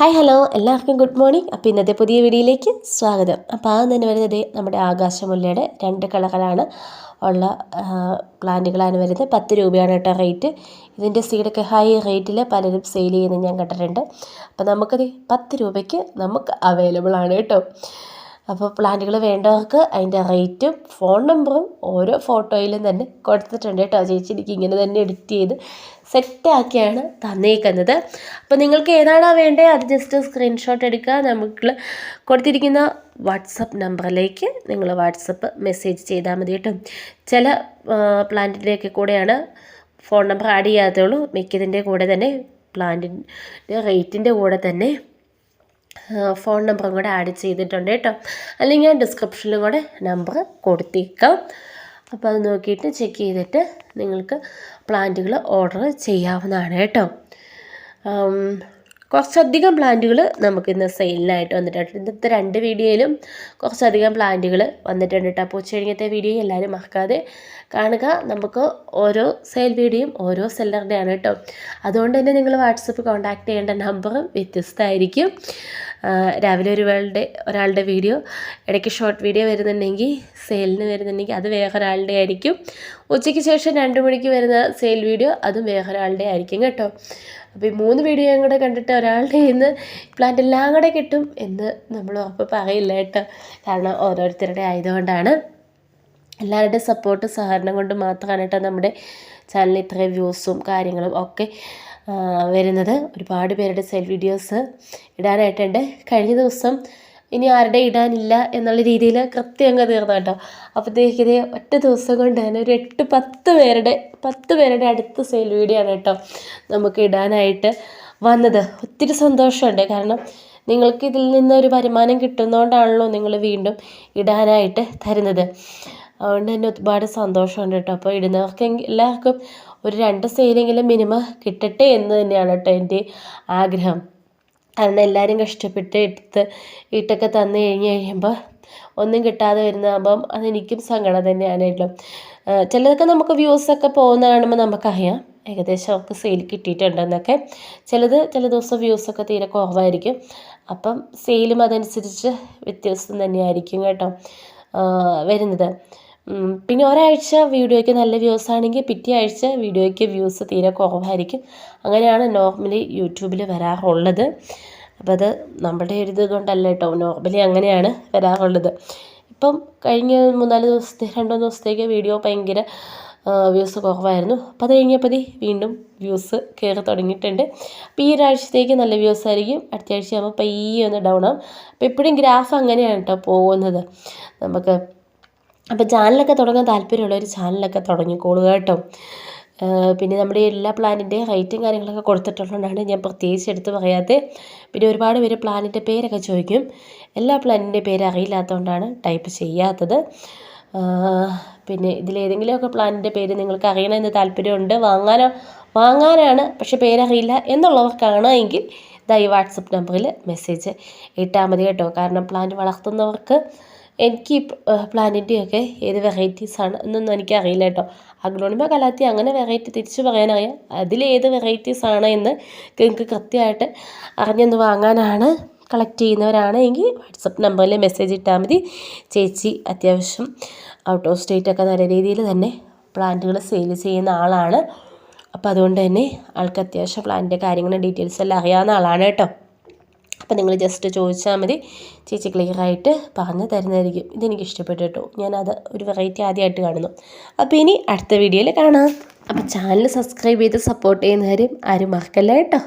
Hi hello. എല്ലാവർക്കും good morning. അപ്പോൾ ഇന്നത്തെ പുതിയ വീഡിയോയിലേക്ക് സ്വാഗതം. അപ്പോൾ ആദ്യം തന്നെ വരുന്നത് നമ്മുടെ ആകാശമുല്ലയുടെ രണ്ട് കളകളാണ് ഉള്ള പ്ലാന്റുകളാണ് വരുന്നത്. പത്ത് രൂപയാണ് കേട്ടോ റേറ്റ്. ഇതിന്റെ സീഡൊക്കെ ഹൈ റേറ്റിൽ പലരും സെയിൽ ചെയ്യുന്നത് ഞാൻ കണ്ടിട്ടുണ്ട്. അപ്പോൾ നമുക്കത് പത്ത് രൂപയ്ക്ക് നമുക്ക് അവൈലബിൾ ആണ് കേട്ടോ. അപ്പോൾ പ്ലാന്റുകൾ വേണ്ടവർക്ക് അതിന്റെ റേറ്റും ഫോൺ നമ്പറും ഓരോ ഫോട്ടോയിലും തന്നെ കൊടുത്തിട്ടുണ്ട് കേട്ടോ. ചേച്ചി എനിക്ക് ഇങ്ങനെ തന്നെ എഡിറ്റ് ചെയ്ത് സെറ്റാക്കിയാണ് തന്നേക്കുന്നത്. അപ്പോൾ നിങ്ങൾക്ക് ഏതാണോ വേണ്ടത് അത് ജസ്റ്റ് സ്ക്രീൻഷോട്ട് എടുക്കുക. നമുക്ക് കൊടുത്തിരിക്കുന്ന വാട്സപ്പ് നമ്പറിലേക്ക് നിങ്ങൾ വാട്സപ്പ് മെസ്സേജ് ചെയ്താൽ മതി കേട്ടോ. ചില പ്ലാന്റിന്റെയൊക്കെ കൂടെയാണ് ഫോൺ നമ്പർ ആഡ് ചെയ്യാത്തുള്ളൂ മിക്കതിന്റെ കൂടെ തന്നെ പ്ലാന്റിന്റെ റേറ്റിന്റെ കൂടെ തന്നെ ഫോൺ നമ്പറും കൂടെ ആഡ് ചെയ്തിട്ടുണ്ട് കേട്ടോ. അല്ലെങ്കിൽ ഞാൻ ഡിസ്ക്രിപ്ഷനിലും കൂടെ നമ്പർ കൊടുത്തേക്കാം. അപ്പോൾ അത് നോക്കിയിട്ട് ചെക്ക് ചെയ്തിട്ട് നിങ്ങൾക്ക് പ്ലാന്റുകൾ ഓർഡർ ചെയ്യാവുന്നതാണ് കേട്ടോ. കുറച്ചധികം പ്ലാന്റുകൾ നമുക്ക് ഇന്ന് സെയിലിനായിട്ട് വന്നിട്ടുണ്ട്. ഇന്നത്തെ രണ്ട് വീഡിയോയിലും കുറച്ചധികം പ്ലാന്റുകൾ വന്നിട്ടുണ്ട് കേട്ടോ. അപ്പോൾ ഉച്ചകഴിഞ്ഞത്തെ വീഡിയോ എല്ലാവരും മറക്കാതെ കാണുക. നമുക്ക് ഓരോ സെയിൽ വീഡിയോയും ഓരോ സെല്ലറുടെയാണ് കേട്ടോ. അതുകൊണ്ട് തന്നെ നിങ്ങൾ വാട്സപ്പ് കോൺടാക്ട് ചെയ്യേണ്ട നമ്പറും വ്യത്യസ്തമായിരിക്കും. രാവിലെ ഒരുപാളുടെ ഒരാളുടെ വീഡിയോ ഇടയ്ക്ക് ഷോർട്ട് വീഡിയോ വരുന്നുണ്ടെങ്കിൽ സെയിലിന് വരുന്നുണ്ടെങ്കിൽ അത് വേറൊരാളുടെ ആയിരിക്കും. ഉച്ചയ്ക്ക് ശേഷം രണ്ട് മണിക്ക് വരുന്ന സെയിൽ വീഡിയോ അതും വേറൊരാളുടെ ആയിരിക്കും കേട്ടോ. അപ്പോൾ ഈ മൂന്ന് വീഡിയോ കൂടെ കണ്ടിട്ട് ഒരാളുടെ ഇന്ന് പ്ലാന്റ് എല്ലാം കൂടെ കിട്ടും എന്ന് നമ്മൾ ഉറപ്പ് പറയില്ല കേട്ടോ. കാരണം ഓരോരുത്തരുടെ ആയതുകൊണ്ടാണ്. എല്ലാവരുടെയും സപ്പോർട്ട് സഹകരണം കൊണ്ട് മാത്രമാണ് കേട്ടോ നമ്മുടെ ചാനലിൽ ഇത്രയും വ്യൂസും കാര്യങ്ങളും ഒക്കെ വരുന്നത്. ഒരുപാട് പേരുടെ സെൽ വീഡിയോസ് ഇടാനായിട്ടുണ്ട്. കഴിഞ്ഞ ദിവസം ഇനി ആരുടെ ഇടാനില്ല എന്നുള്ള രീതിയിൽ കൃത്യം അങ്ങ് തീർന്നു കേട്ടോ. അപ്പോഴത്തേക്കിത് ഒറ്റ ദിവസം കൊണ്ട് തന്നെ ഒരു എട്ട് പത്ത് പേരുടെ പത്ത് പേരുടെ അടുത്ത സെയിൽ വീഡിയോ ആണ് കേട്ടോ നമുക്ക് ഇടാനായിട്ട് വന്നത്. ഒത്തിരി സന്തോഷമുണ്ട്. കാരണം നിങ്ങൾക്ക് ഇതിൽ നിന്ന് ഒരു വരുമാനം കിട്ടുന്നതുകൊണ്ടാണല്ലോ നിങ്ങൾ വീണ്ടും ഇടാനായിട്ട് തരുന്നത്. അതുകൊണ്ട് തന്നെ ഒരുപാട് സന്തോഷമുണ്ട് കേട്ടോ. അപ്പോൾ ഇടുന്നവർക്ക് എല്ലാവർക്കും ഒരു രണ്ട് സെയിലെങ്കിലും മിനിമം കിട്ടട്ടെ എന്ന് തന്നെയാണ് കേട്ടോ എന്റെ ആഗ്രഹം. കാരണം എല്ലാവരും കഷ്ടപ്പെട്ട് എടുത്ത് ഇട്ടൊക്കെ തന്നു കഴിഞ്ഞ് കഴിയുമ്പോൾ ഒന്നും കിട്ടാതെ വരുന്നതാകുമ്പം അതെനിക്കും സങ്കടം തന്നെയാണല്ലോ ചിലതൊക്കെ നമുക്ക് വ്യൂസൊക്കെ പോകുന്ന കാണുമ്പോൾ നമുക്കറിയാം. ഏകദേശം അവർക്ക് സെയിൽ കിട്ടിയിട്ടുണ്ടെന്നൊക്കെ. ചിലത് ചില ദിവസം വ്യൂസൊക്കെ തീരെ കുറവായിരിക്കും. അപ്പം സെയിലും അതനുസരിച്ച് വ്യത്യാസം തന്നെയായിരിക്കും കേട്ടോ. വരുന്നത്. പിന്നെ ഒരാഴ്ച വീഡിയോയ്ക്ക് നല്ല വ്യൂസ് ആണെങ്കിൽ പിറ്റേ ആഴ്ച വീഡിയോയ്ക്ക് വ്യൂസ് തീരെ കുറവായിരിക്കും. അങ്ങനെയാണ് നോർമലി യൂട്യൂബിൽ വരാറുള്ളത്. അപ്പോൾ അത് നമ്മുടെ ഒരു ഇത് കൊണ്ടല്ല കേട്ടോ നോർമലി അങ്ങനെയാണ് വരാറുള്ളത്. ഇപ്പം കഴിഞ്ഞ മൂന്നാൽ ദിവസത്തെ രണ്ട് ദിവസത്തേക്ക് വീഡിയോ ഭയങ്കര വ്യൂസ് കുറവായിരുന്നു. അപ്പോൾ അത് കഴിഞ്ഞപ്പോൾ വീണ്ടും വ്യൂസ് കയറി തുടങ്ങിയിട്ടുണ്ട്. അപ്പോൾ ഈ ഒരാഴ്ചത്തേക്ക് നല്ല വ്യൂസ് ആയിരിക്കും. അടുത്ത ആഴ്ച ആകുമ്പോൾ പയ്യെ ഒന്ന് ഡൗൺ ആവും. അപ്പോൾ എപ്പോഴും ഗ്രാഫ് അങ്ങനെയാണ് കേട്ടോ പോകുന്നത്. നമുക്ക് അപ്പോൾ ചാനലൊക്കെ തുടങ്ങാൻ താല്പര്യമുള്ളവർ ചാനലൊക്കെ തുടങ്ങിക്കോളുക കേട്ടോ. പിന്നെ നമ്മുടെ എല്ലാ പ്ലാനിന്റെയും റേറ്റും കാര്യങ്ങളൊക്കെ കൊടുത്തിട്ടുള്ളതുകൊണ്ടാണ് ഞാൻ പ്രത്യേകിച്ച് എടുത്ത് പറയാത്തത്. പിന്നെ ഒരുപാട് പേര് പ്ലാനിന്റെ പേരൊക്കെ ചോദിക്കും. എല്ലാ പ്ലാനിന്റെ പേര് അറിയില്ലാത്തതുകൊണ്ടാണ് ടൈപ്പ് ചെയ്യാത്തത്. പിന്നെ ഇതിലേതെങ്കിലുമൊക്കെ പ്ലാനിന്റെ പേര് നിങ്ങൾക്ക് അറിയണമെന്ന് താല്പര്യമുണ്ട്. വാങ്ങാനോ വാങ്ങാനാണ് പക്ഷെ പേരറിയില്ല എന്നുള്ളവർക്കാണ് എങ്കിൽ ഇതാ ഈ വാട്സപ്പ് നമ്പറിൽ മെസ്സേജ് ഇട്ടാൽ മതി കേട്ടോ. കാരണം പ്ലാന്റ് വളർത്തുന്നവർക്ക് എനിക്ക് പ്ലാനറ്റിയൊക്കെ ഏത് വെറൈറ്റീസാണ് എന്നൊന്നും എനിക്കറിയില്ല കേട്ടോ. അഗ്ലോണിമ കലാത്തി അങ്ങനെ വെറൈറ്റി തിരിച്ച് പറയാനറിയാം. അതിലേത് വെറൈറ്റീസാണ് എന്ന് നിങ്ങൾക്ക് കൃത്യമായിട്ട് അറിഞ്ഞൊന്ന് വാങ്ങാനാണ് കളക്ട് ചെയ്യുന്നവരാണ് എങ്കിൽ വാട്സപ്പ് നമ്പറിൽ മെസ്സേജ് ഇട്ടാൽ മതി. ചേച്ചി അത്യാവശ്യം ഔട്ട് ഓഫ് സ്റ്റേറ്റ് ഒക്കെ നല്ല രീതിയിൽ തന്നെ പ്ലാന്റുകൾ സെയിൽ ചെയ്യുന്ന ആളാണ്. അപ്പോൾ അതുകൊണ്ട് തന്നെ ആൾക്ക് അത്യാവശ്യം പ്ലാന്റിന്റെ കാര്യങ്ങളും ഡീറ്റെയിൽസ് എല്ലാം അറിയാവുന്ന ആളാണ് കേട്ടോ. അപ്പോൾ നിങ്ങൾ ജസ്റ്റ് ചോദിച്ചാൽ മതി. ചേച്ചി ക്ലിയറായിട്ട് പറഞ്ഞു തരുന്നതായിരിക്കും. ഇതെനിക്ക് ഇഷ്ടപ്പെട്ടു കേട്ടോ. ഞാനത് ഒരു വെറൈറ്റി ആദ്യമായിട്ട് കാണുന്നു. അപ്പോൾ ഇനി അടുത്ത വീഡിയോയിൽ കാണാം. അപ്പോൾ ചാനൽ സബ്സ്ക്രൈബ് ചെയ്ത് സപ്പോർട്ട് ചെയ്യുന്നവരും ആരും മറക്കല്ല കേട്ടോ.